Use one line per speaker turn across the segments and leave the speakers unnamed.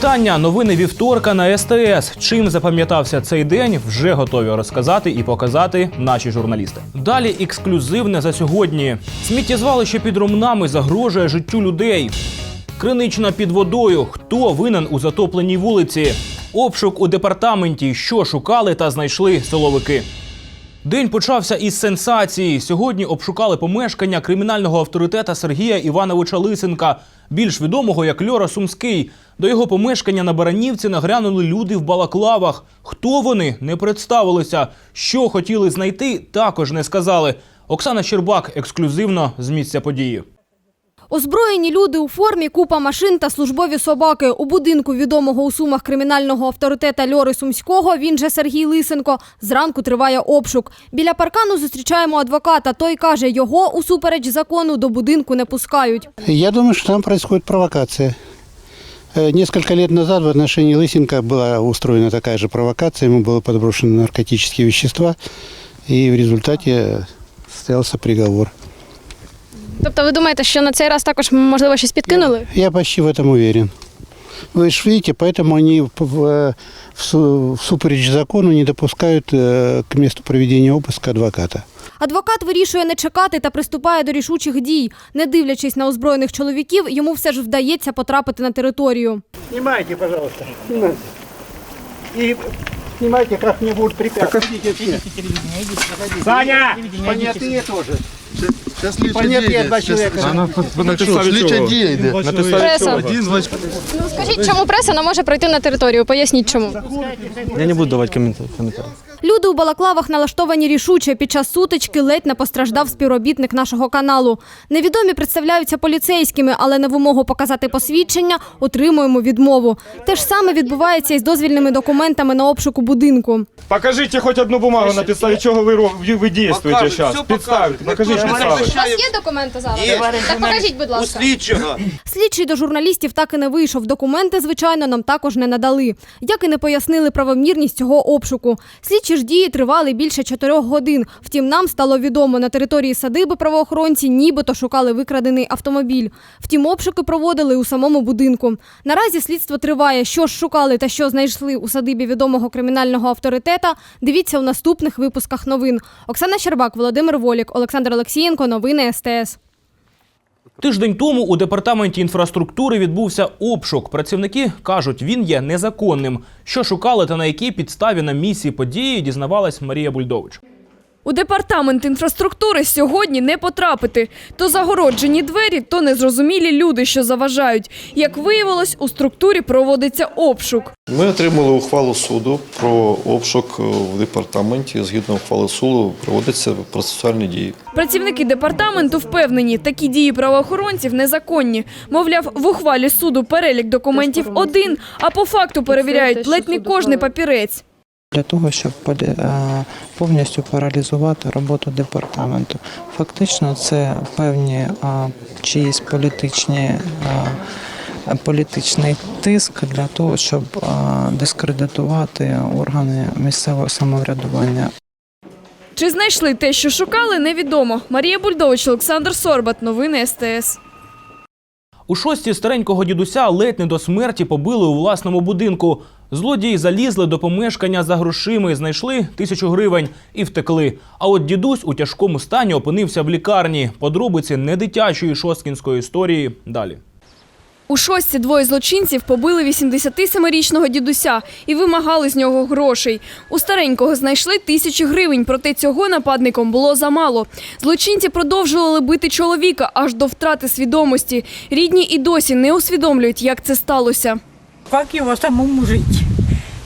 Вітання. Новини вівторка на СТС. Чим запам'ятався цей день, вже готові розказати і показати наші журналісти. Далі ексклюзивне за сьогодні. Сміттєзвалище під Ромнами загрожує життю людей. Кринична під водою. Хто винен у затопленій вулиці? Обшук у департаменті. Що шукали та знайшли силовики. День почався із сенсації. Сьогодні обшукали помешкання кримінального авторитета Сергія Івановича Лисенка, більш відомого як Льора Сумський. До його помешкання на Баранівці нагрянули люди в балаклавах. Хто вони не представилися. Що хотіли знайти, також не сказали. Оксана Щербак ексклюзивно з місця події.
Озброєні люди у формі, купа машин та службові собаки. У будинку відомого у сумах кримінального авторитета Льори Сумського, він же Сергій Лисенко, зранку триває обшук. Біля паркану зустрічаємо адвоката. Той каже, його усупереч закону до будинку не пускають.
Я думаю, что там происходит провокация. Э, Несколько лет назад в отношении Лысенко была устроена такая же провокация. Ему было подброшено наркотические вещества. И в результате состоялся приговор.
Тобто ви думаєте, що на цей раз також можливо щось підкинули?
Я почти в этом уверен. Вы же видите, поэтому они в, в, в су- всупереч закону не допускают э, к месту проведения обыска адвоката.
Адвокат вирішує не чекати та приступає до рішучих дій. Не дивлячись на озброєних чоловіків, йому все ж вдається потрапити на територію.
Снимайте, пожалуйста. И снимайте, как мне будут препятствовать. Саня! Понятые тоже.
Сейчас слідча дія
два
йде.
человека.
На підставі Слідча дія йде.
На підставі
Преса.
Один,
Ну скажіть, чому преса не може пройти на територію? Поясніть чому.
Я не буду давати коментар.
Люди у балаклавах налаштовані рішуче. Під час сутички ледь не постраждав співробітник нашого каналу. Невідомі представляються поліцейськими, але на вимогу показати посвідчення отримуємо відмову. Те ж саме відбувається із дозвільними документами на обшуку будинку.
Покажите хоть одну бумагу, на підставі чого ви, ви действуете сейчас. Підставте, покажіть підстави.
У вас є документи зараз? Так покажіть, будь ласка.
слідчого.
Слідчий до журналістів так і не вийшов. Документи, звичайно, нам також не надали. Як і не пояснили правомірність цього обшуку. Слідчі ж дії тривали більше чотирьох годин. Втім, нам стало відомо, на території садиби правоохоронці нібито шукали викрадений автомобіль. Втім, обшуки проводили у самому будинку. Наразі слідство триває. Що ж шукали та що знайшли у садибі відомого кримінального авторитета. Дивіться у наступних випусках новин. Оксана Щербак, Володимир Волік, Олександр Олексієнко. Новини СТС.
Тиждень тому у департаменті інфраструктури відбувся обшук. Працівники кажуть, він є незаконним. Що шукали та на якій підставі на місці події дізнавалась Марія Бульдович.
У департамент інфраструктури сьогодні не потрапити. То загороджені двері, то незрозумілі люди, що заважають. Як виявилось, у структурі проводиться обшук.
Ми отримали ухвалу суду про обшук в департаменті. Згідно ухвали суду проводяться процесуальні дії.
Працівники департаменту впевнені, такі дії правоохоронців незаконні. Мовляв, в ухвалі суду перелік документів один, а по факту перевіряють ледь не кожний папірець.
Для того, щоб е, повністю паралізувати роботу департаменту. Фактично, це певні е, чиїсь політичні. е, Політичний тиск для того, щоб дискредитувати органи місцевого самоврядування.
Чи знайшли те, що шукали, невідомо. Марія Бульдович, Олександр Сорбат. Новини СТС.
У шості старенького дідуся ледь не до смерті побили у власному будинку. Злодії залізли до помешкання за грошима і знайшли тисячу гривень і втекли. А от дідусь у тяжкому стані опинився в лікарні. Подробиці недитячої шосткінської історії далі.
У шостці двоє злочинців побили 87-річного дідуся і вимагали з нього грошей. У старенького знайшли тисячі гривень, проте цього нападником було замало. Злочинці продовжували бити чоловіка аж до втрати свідомості. Рідні і досі не усвідомлюють, як це сталося
как его самому жить.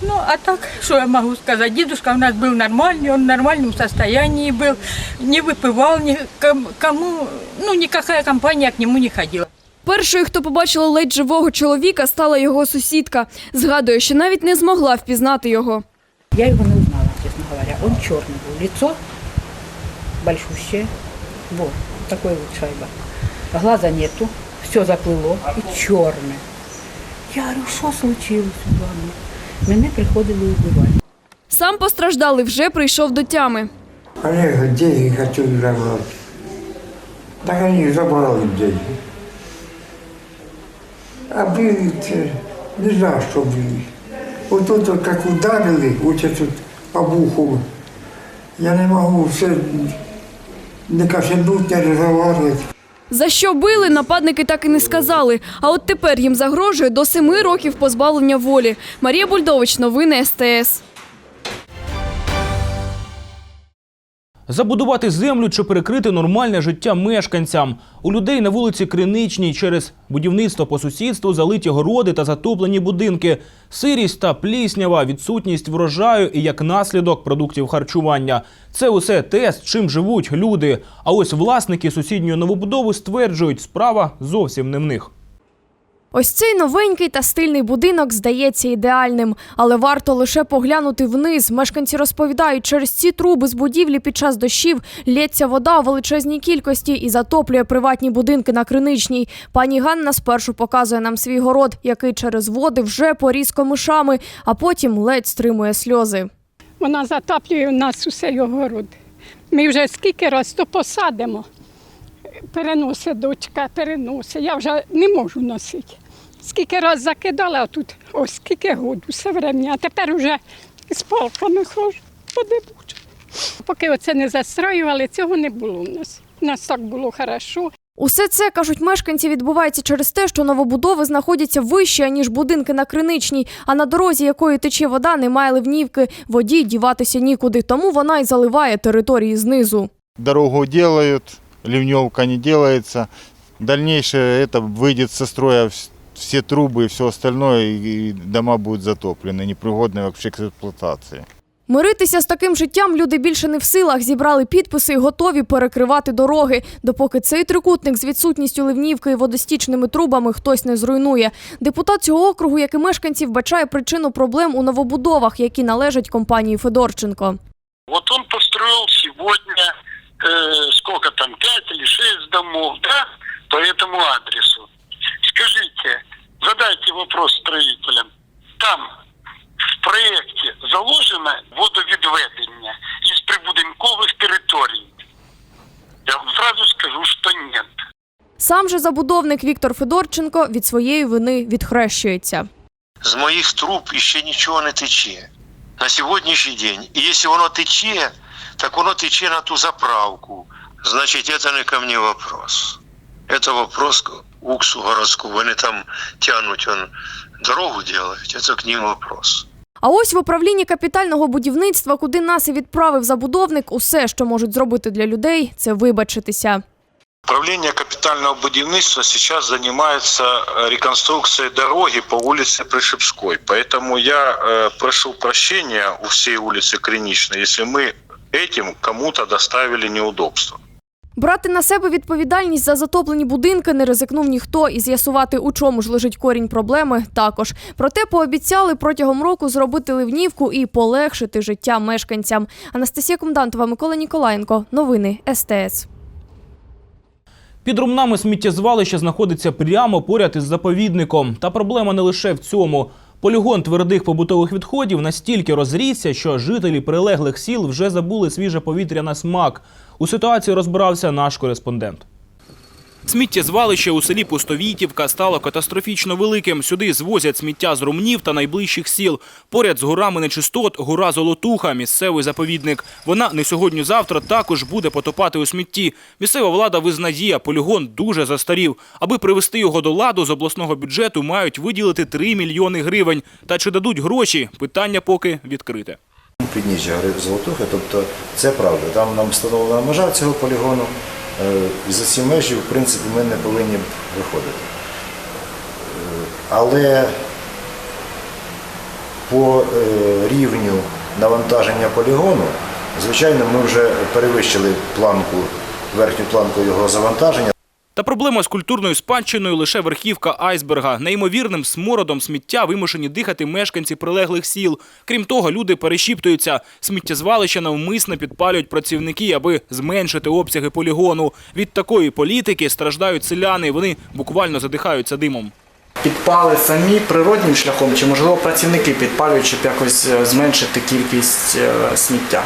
Ну, а так, что я могу сказать? Дедушка у нас был нормальный, он в нормальном состоянии был, не выпивал, ни, ком- кому, ну, никакая компания к нему не ходила.
Першою, хто побачила ледь живого чоловіка, стала його сусідка. Згадує, що навіть не змогла впізнати його.
Я его не узнала, честно говоря. Он черный был, лицо большущее, вот, такой вот шайба. Глаза нету, все заплыло и черное. Я говорю, что случилось с вами? Мене приходили убивати.
Сам постраждалий вже прийшов до тями.
Олег, деньги хочу забрать. Так они забрали деньги. А били Не знаю, что были. Вот тут как ударили, вот это тут по буху. Я не могу все не кашлянуть, не разговаривать.
За що били, нападники так і не сказали. А от тепер їм загрожує до семи років позбавлення волі. Марія Бульдович, новини СТС.
Забудувати землю чи перекрити нормальне життя мешканцям. У людей на вулиці Криничній через будівництво по сусідству залиті городи та затоплені будинки, сирість та пліснява, відсутність врожаю і як наслідок продуктів харчування. Це усе те, з чим живуть люди. А ось власники сусідньої новобудови стверджують, справа зовсім не в них.
Ось цей новенький та стильний будинок здається ідеальним, але варто лише поглянути вниз. Мешканці розповідають, через ці труби з будівлі під час дощів лється вода у величезній кількості і затоплює приватні будинки на криничній. Пані Ганна спершу показує нам свій город, який через води вже поріс комишами, а потім ледь стримує сльози.
Вона затаплює у нас усе огород. Ми вже скільки раз то посадимо. Переносить дочка, переносить. Я вже не можу носити. Скільки раз закидала, а тут ось скільки году все время, а тепер вже з палками ходжу, подивлюся. Поки оце не застраювали, цього не було в нас. У нас так було хорошо.
Усе це, кажуть мешканці, відбувається через те, що новобудови знаходяться вище, ніж будинки на Криничній, а на дорозі, якої тече вода, немає ливнівки. Воді діватися нікуди, тому вона й заливає території знизу.
Дорогу делают, ливневка не. Дальнейшее это выйдет со строя вс- все трубы и все остальное, и и дома будут затоплены, непригодны вообще к эксплуатации.
Миритися з таким життям люди більше не в силах. Зібрали підписи і готові перекривати дороги, допоки цей трикутник з відсутністю ливнівки і водостічними трубами хтось не зруйнує. Депутат цього округу, як і мешканців, бачає причину проблем у новобудовах, які належать компанії Федорченко.
Вот он построил сегодня, э, сколько там, пять или шесть домов, да, по этому адресу. Скажите, задайте вопрос строителям. Там в проекте заложено водовідведення із прибудинкових територій. Я вам сразу скажу, что нет.
Сам же забудовник Віктор Федорченко від своєї вини відхрещується.
З моїх труб ще нічого не тече на сьогоднішній день. І якщо воно тече, так воно тече на ту заправку. Значить, це не ко мне вопрос. Это вопрос к УКСу городську. Вони там тянуть он, дорогу делають, це к ним вопрос.
А ось в управлінні капітального будівництва, куди нас і відправив забудовник, усе, що можуть зробити для людей, це вибачитися.
Управление капитального будівництва сейчас занимается э, реконструкцией дороги по улице Пришепской. Поэтому я э, прошу прощения у всей улицы Криничной, если мы этим кому-то доставили неудобства.
Брати на себе відповідальність за затоплені будинки не ризикнув ніхто і з'ясувати, у чому ж лежить корінь проблеми, також. Проте пообіцяли протягом року зробити ливнівку і полегшити життя мешканцям. Анастасія Комдантова, Микола Ніколаєнко. Новини СТС.
Під румнами сміттєзвалище знаходиться прямо поряд із заповідником. Та проблема не лише в цьому. Полігон твердих побутових відходів настільки розрісся, що жителі прилеглих сіл вже забули свіже повітря на смак. У ситуації розбирався наш кореспондент. Сміттєзвалище у селі Пустовітівка стало катастрофічно великим. Сюди звозять сміття з румнів та найближчих сіл. Поряд з горами нечистот гора Золотуха, місцевий заповідник. Вона не сьогодні-завтра також буде потопати у смітті. Місцева влада визнає, полігон дуже застарів. Аби привести його до ладу, з обласного бюджету мають виділити 3 мільйони гривень. Та чи дадуть гроші? Питання поки відкрите.
Підніжжя гори Золотухи, тобто це правда. Там нам встановлена межа цього полігону. Е, І за ці межі, в принципі, ми не повинні виходити. Е, Але по е, рівню навантаження полігону, звичайно, ми вже перевищили планку, верхню планку його завантаження.
Та проблема з культурною спадщиною лише верхівка айсберга. Неймовірним смородом сміття вимушені дихати мешканці прилеглих сіл. Крім того, люди перешіптуються. Сміттєзвалища навмисно підпалюють працівники, аби зменшити обсяги полігону. Від такої політики страждають селяни. Вони буквально задихаються димом.
Підпали самі природнім шляхом, чи можливо працівники підпалюють, щоб якось е, зменшити кількість е, сміття.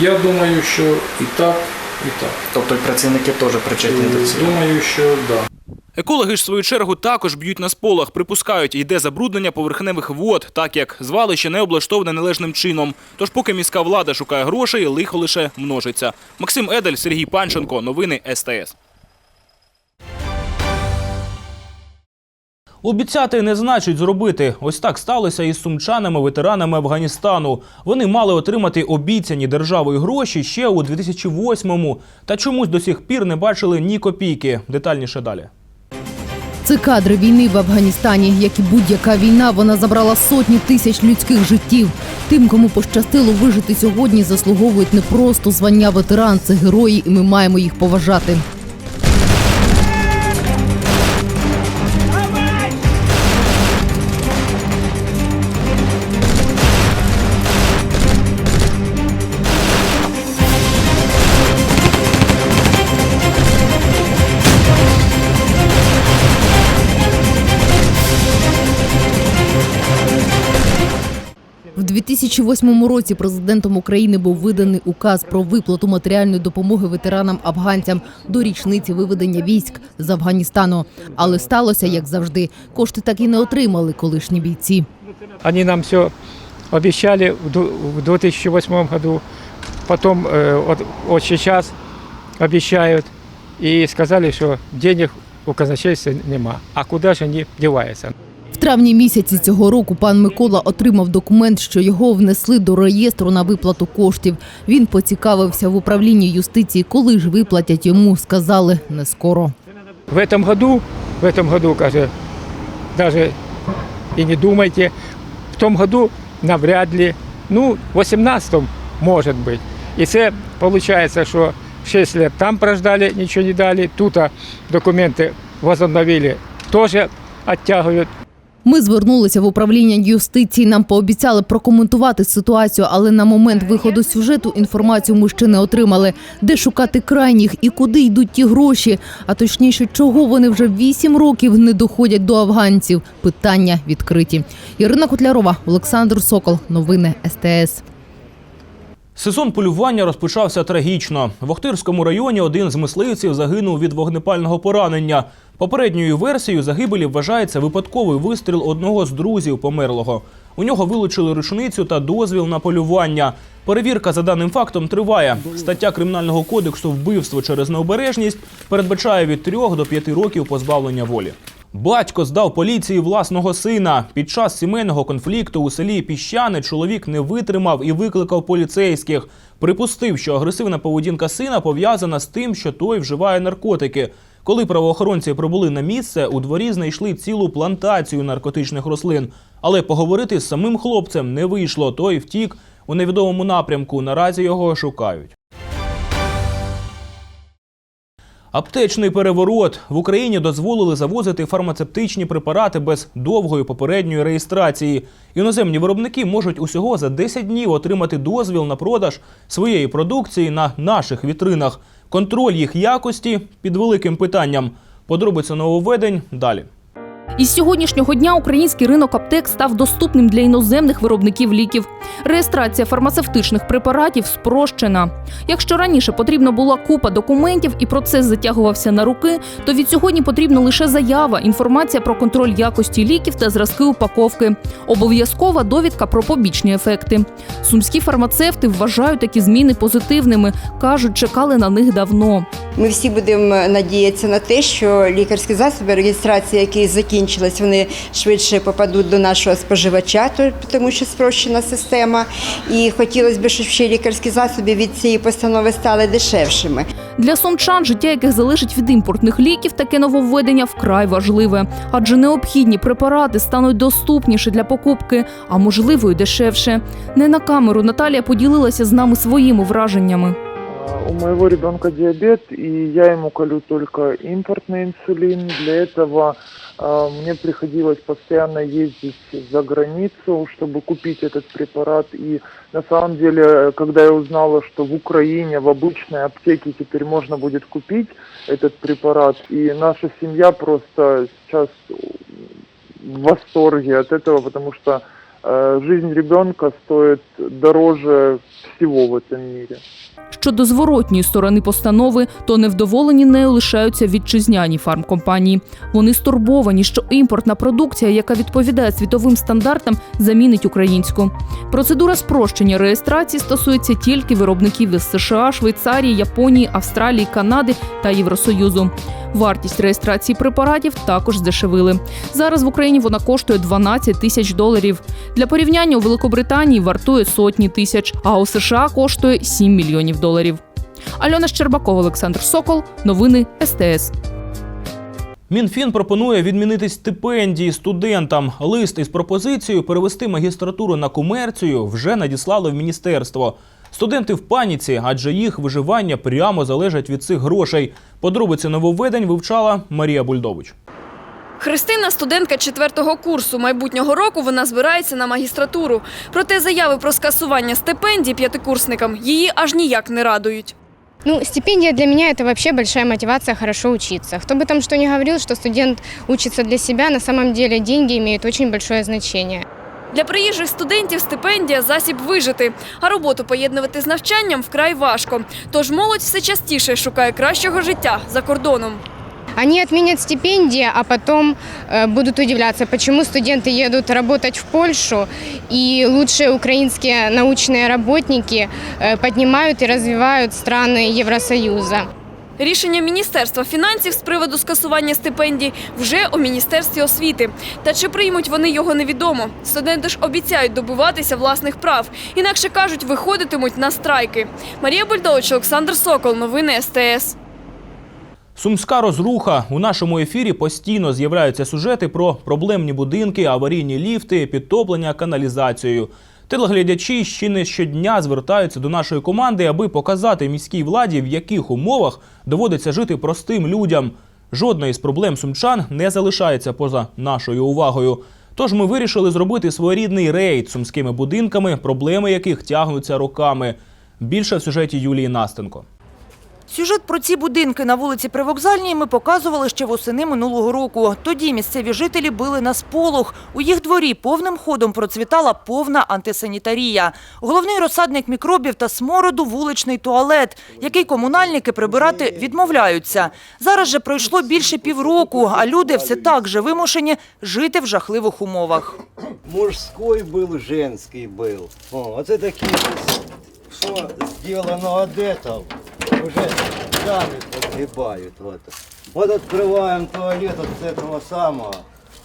Я думаю, що і так, і так.
Тобто і працівники теж причетні до цього.
Думаю, що да.
Екологи ж в свою чергу також б'ють на сполах, Припускають, йде забруднення поверхневих вод, так як звалище не облаштоване належним чином. Тож, поки міська влада шукає грошей, лихо лише множиться. Максим Едель, Сергій Панченко. Новини СТС. Обіцяти не значить зробити. Ось так сталося із сумчанами-ветеранами Афганістану. Вони мали отримати обіцяні державою гроші ще у 2008-му, та чомусь до сих пір не бачили ні копійки. Детальніше далі.
Це кадри війни в Афганістані. Як і будь-яка війна, вона забрала сотні тисяч людських життів. Тим, кому пощастило вижити сьогодні, заслуговують не просто звання ветеран, це герої, і ми маємо їх поважати. 2008 році президентом України був виданий указ про виплату матеріальної допомоги ветеранам-афганцям до річниці виведення військ з Афганістану. Але сталося, як завжди, кошти так і не отримали колишні бійці.
Они нам все обещали в ду- в 2008 году, потом э, вот, вот сейчас обещают и сказали, что денег у казначейства нема. А куда же они деваются?
В травні місяці цього року пан Микола отримав документ, що його внесли до реєстру на виплату коштів. Він поцікавився в управлінні юстиції, коли ж виплатять йому. Сказали не скоро.
В этом году, в этом году, каже, даже и не думайте. В том году навряд ли. Ну, в 18-м может быть. И це получается, что 6 лет там прождали, ничего не дали. Тут а, документы возобновили, тоже оттягивают.
Ми звернулися в управління юстиції. Нам пообіцяли прокоментувати ситуацію, але на момент виходу сюжету інформацію ми ще не отримали. Де шукати крайніх і куди йдуть ті гроші? А точніше, чого вони вже вісім років не доходять до афганців? Питання відкриті. Ірина Котлярова, Олександр Сокол. Новини СТС.
Сезон полювання розпочався трагічно. В Охтирському районі один з мисливців загинув від вогнепального поранення. Попередньою версією загибелі вважається випадковий вистріл одного з друзів померлого. У нього вилучили рушницю та дозвіл на полювання. Перевірка за даним фактом триває. Стаття кримінального кодексу вбивство через необережність передбачає від 3 до 5 років позбавлення волі. Батько здав поліції власного сина. Під час сімейного конфлікту у селі Піщани чоловік не витримав і викликав поліцейських. Припустив, що агресивна поведінка сина пов'язана з тим, що той вживає наркотики. Коли правоохоронці прибули на місце, у дворі знайшли цілу плантацію наркотичних рослин. Але поговорити з самим хлопцем не вийшло. Той втік у невідомому напрямку. Наразі його шукають. Аптечний переворот в Україні дозволили завозити фармацевтичні препарати без довгої попередньої реєстрації. Іноземні виробники можуть усього за 10 днів отримати дозвіл на продаж своєї продукції на наших вітринах. Контроль їх якості під великим питанням. Подробиці нововведень далі.
Із сьогоднішнього дня український ринок аптек став доступним для іноземних виробників ліків. Реєстрація фармацевтичних препаратів спрощена. Якщо раніше потрібна була купа документів і процес затягувався на руки, то від сьогодні потрібна лише заява, інформація про контроль якості ліків та зразки упаковки, обов'язкова довідка про побічні ефекти. Сумські фармацевти вважають такі зміни позитивними. кажуть, чекали на них давно.
Ми всі будемо надіятися на те, що лікарські засоби, реєстрація, які закінчилась, вони швидше попадуть до нашого споживача, то- тому що спрощена система. І хотілося б, щоб ще лікарські засоби від цієї постанови стали дешевшими.
Для сумчан, життя яких залежить від імпортних ліків, таке нововведення вкрай важливе, адже необхідні препарати стануть доступніші для покупки, а можливо й дешевше. Не на камеру Наталія поділилася з нами своїми враженнями.
У моего ребенка диабет, и я ему колю только импортный инсулин. Для этого э, мне приходилось постоянно ездить за границу, чтобы купить этот препарат. И на самом деле, когда я узнала, что в Украине в обычной аптеке теперь можно будет купить этот препарат, и наша семья просто сейчас в восторге от этого, потому что э, жизнь ребенка стоит дороже всего в этом мире.
Щодо зворотньої сторони постанови, то невдоволені нею лишаються вітчизняні фармкомпанії. Вони стурбовані, що імпортна продукція, яка відповідає світовим стандартам, замінить українську. Процедура спрощення реєстрації стосується тільки виробників із США, Швейцарії, Японії, Австралії, Канади та Євросоюзу. Вартість реєстрації препаратів також здешевили. Зараз в Україні вона коштує 12 тисяч доларів. Для порівняння у Великобританії вартує сотні тисяч, а у США коштує 7 мільйонів доларів. Альона Щербакова, Олександр Сокол. Новини СТС.
Мінфін пропонує відмінити стипендії студентам. Лист із пропозицією перевести магістратуру на комерцію вже надіслали в міністерство. Студенти в паніці, адже їх виживання прямо залежить від цих грошей. Подробиці нововведень вивчала Марія Бульдович.
Христина студентка четвертого курсу. Майбутнього року вона збирається на магістратуру. Проте заяви про скасування стипендій п'ятикурсникам її аж ніяк не радують.
Ну, стипендия для меня это вообще большая мотивация хорошо учиться. Кто бы там что ни говорил, что студент учится для себя, на самом деле деньги имеют очень большое значение.
Для приїжджих студентів стипендія засіб вижити, а роботу поєднувати з навчанням вкрай важко. Тож молодь все частіше шукає кращого життя за кордоном.
Они отменят стипендии, а потом э, будут удивляться, почему студенты едут работать в Польшу, и лучшие украинские научные работники э, поднимают и развивают страны Евросоюза.
Рішення Міністерства фінансів з приводу скасування стипендій вже у Міністерстві освіти. Та чи приймуть вони його невідомо. Студенти ж обіцяють добиватися власних прав. Інакше кажуть, виходитимуть на страйки. Марія Бульдович, Олександр Сокол. Новини СТС.
Сумська розруха у нашому ефірі постійно з'являються сюжети про проблемні будинки, аварійні ліфти, підтоплення каналізацією. Телеглядачі ще не щодня звертаються до нашої команди, аби показати міській владі, в яких умовах доводиться жити простим людям. Жодна із проблем сумчан не залишається поза нашою увагою. Тож ми вирішили зробити своєрідний рейд сумськими будинками, проблеми яких тягнуться роками. Більше в сюжеті Юлії Настенко.
Сюжет про ці будинки на вулиці Привокзальній ми показували ще восени минулого року. Тоді місцеві жителі били на сполох. У їх дворі повним ходом процвітала повна антисанітарія. Головний розсадник мікробів та смороду – вуличний туалет, який комунальники прибирати відмовляються. Зараз же пройшло більше півроку, а люди все так же вимушені жити в жахливих умовах.
мужской был, женский был. О, вот это такие, что сделано от этого, уже сами погребают. Вот, вот открываем туалет от этого самого.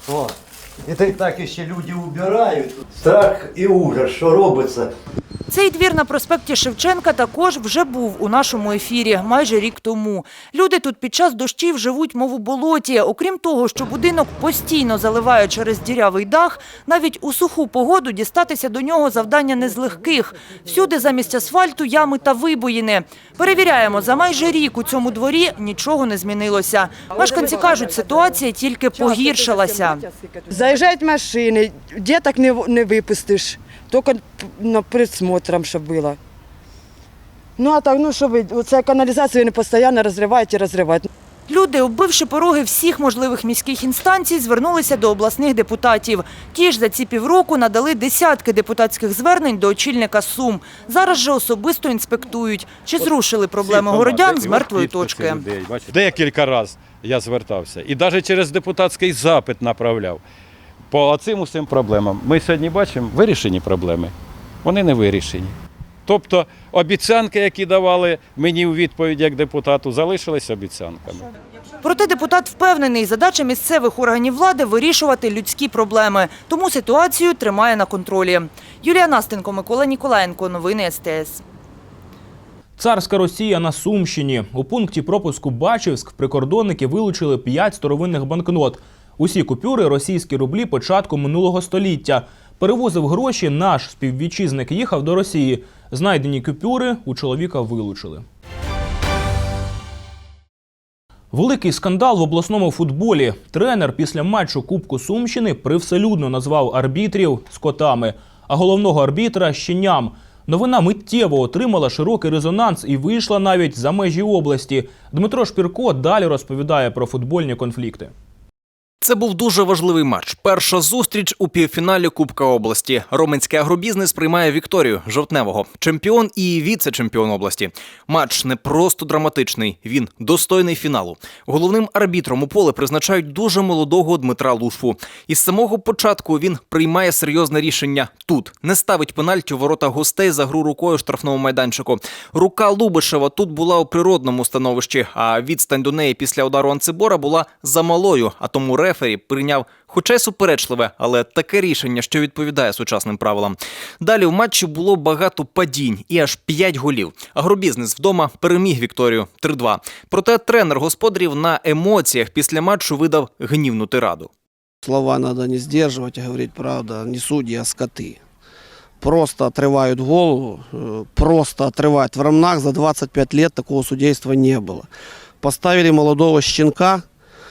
Вот. Это и так еще люди убирают. Страх и ужас, что робится.
Цей двір на проспекті Шевченка також вже був у нашому ефірі майже рік тому. Люди тут під час дощів живуть, мов у болоті. Окрім того, що будинок постійно заливає через дірявий дах, навіть у суху погоду дістатися до нього завдання не з легких. Всюди замість асфальту ями та вибоїни. Перевіряємо, за майже рік у цьому дворі нічого не змінилося. Мешканці кажуть, ситуація тільки погіршилася.
Заїжджають машини, діток не, не випустиш, тільки на присмотром, щоб було. Ну а так, ну що ви, оце каналізацію вони постійно розривають і розривають.
Люди, оббивши пороги всіх можливих міських інстанцій, звернулися до обласних депутатів. Ті ж за ці півроку надали десятки депутатських звернень до очільника Сум. Зараз же особисто інспектують, чи зрушили проблеми городян з мертвої точки.
Декілька разів я звертався. І навіть через депутатський запит направляв. По цим усім проблемам. Ми сьогодні бачимо вирішені проблеми. Вони не вирішені. Тобто обіцянки, які давали мені у відповідь як депутату, залишились обіцянками.
Проте депутат впевнений, задача місцевих органів влади вирішувати людські проблеми. Тому ситуацію тримає на контролі. Юлія Настенко, Микола Ніколаєнко. Новини СТС.
Царська Росія на Сумщині. У пункті пропуску Бачівськ прикордонники вилучили 5 старовинних банкнот. Усі купюри російські рублі початку минулого століття. Перевозив гроші наш співвітчизник їхав до Росії. Знайдені купюри у чоловіка вилучили. Великий скандал в обласному футболі. Тренер після матчу Кубку Сумщини привселюдно назвав арбітрів скотами, а головного арбітра щеням. Новина миттєво отримала широкий резонанс і вийшла навіть за межі області. Дмитро Шпірко далі розповідає про футбольні конфлікти.
Це був дуже важливий матч. Перша зустріч у півфіналі Кубка області. Роменський агробізнес приймає Вікторію Жовтневого, чемпіон і віце-чемпіон області. Матч не просто драматичний, він достойний фіналу. Головним арбітром у поле призначають дуже молодого Дмитра Лушфу. Із самого початку він приймає серйозне рішення тут. Не ставить пенальті у ворота гостей за гру рукою у штрафному майданчику. Рука Лубишева тут була у природному становищі, а відстань до неї після удару Анцибора була замалою, а тому рефері прийняв хоча й суперечливе, але таке рішення, що відповідає сучасним правилам. Далі в матчі було багато падінь і аж 5 голів. Агробізнес вдома переміг Вікторію 3-2. Проте тренер господарів на емоціях після матчу видав гнівну тираду.
Слова надо не сдерживать, а говорить правда. Не судьи, а скоты. Просто отрывают голову, э, просто отрывают. В Ромнах за 25 лет такого судейства не было. Поставили молодого щенка,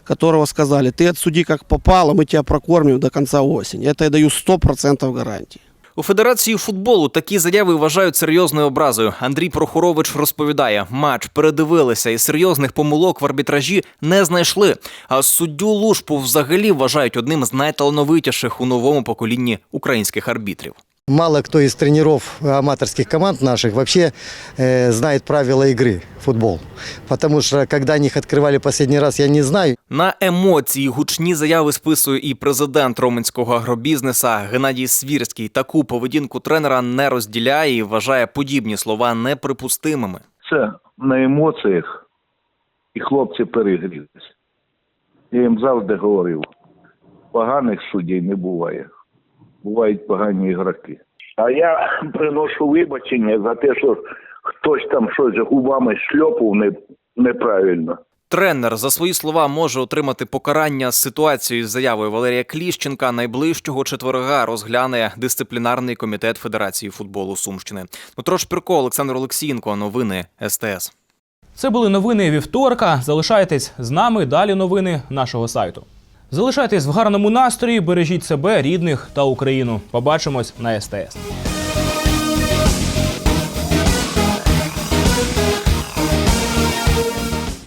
которого сказали, ты отсуди как попало, мы тебя прокормим до конца осени. Это я даю 100% гарантии.
У Федерації футболу такі заяви вважають серйозною образою. Андрій Прохорович розповідає, матч передивилися і серйозних помилок в арбітражі не знайшли. А суддю Лушпу взагалі вважають одним з найталановитіших у новому поколінні українських арбітрів.
Мало кто из тренеров аматорских команд наших вообще э, знает правила игры в футбол. Потому что когда они их открывали последний раз, я не знаю.
На емоції гучні заяви списує і президент роменського агробізнеса Геннадій Свірський. Таку поведінку тренера не розділяє і вважає подібні слова неприпустимими.
Це на емоціях, і хлопці перегрілися. Я їм завжди говорив, поганих суддів не буває. Бувають погані ігроки. А я приношу вибачення за те, що хтось там щось губами шльопав не, неправильно.
Тренер за свої слова може отримати покарання з ситуацією з заявою Валерія Кліщенка. Найближчого четверга розгляне дисциплінарний комітет Федерації футболу Сумщини. Дмитро Шпірко, Олександр Олексієнко. Новини СТС.
Це були новини вівторка. Залишайтесь з нами. Далі новини нашого сайту. Залишайтесь в гарному настрої, бережіть себе, рідних та Україну. Побачимось на СТС.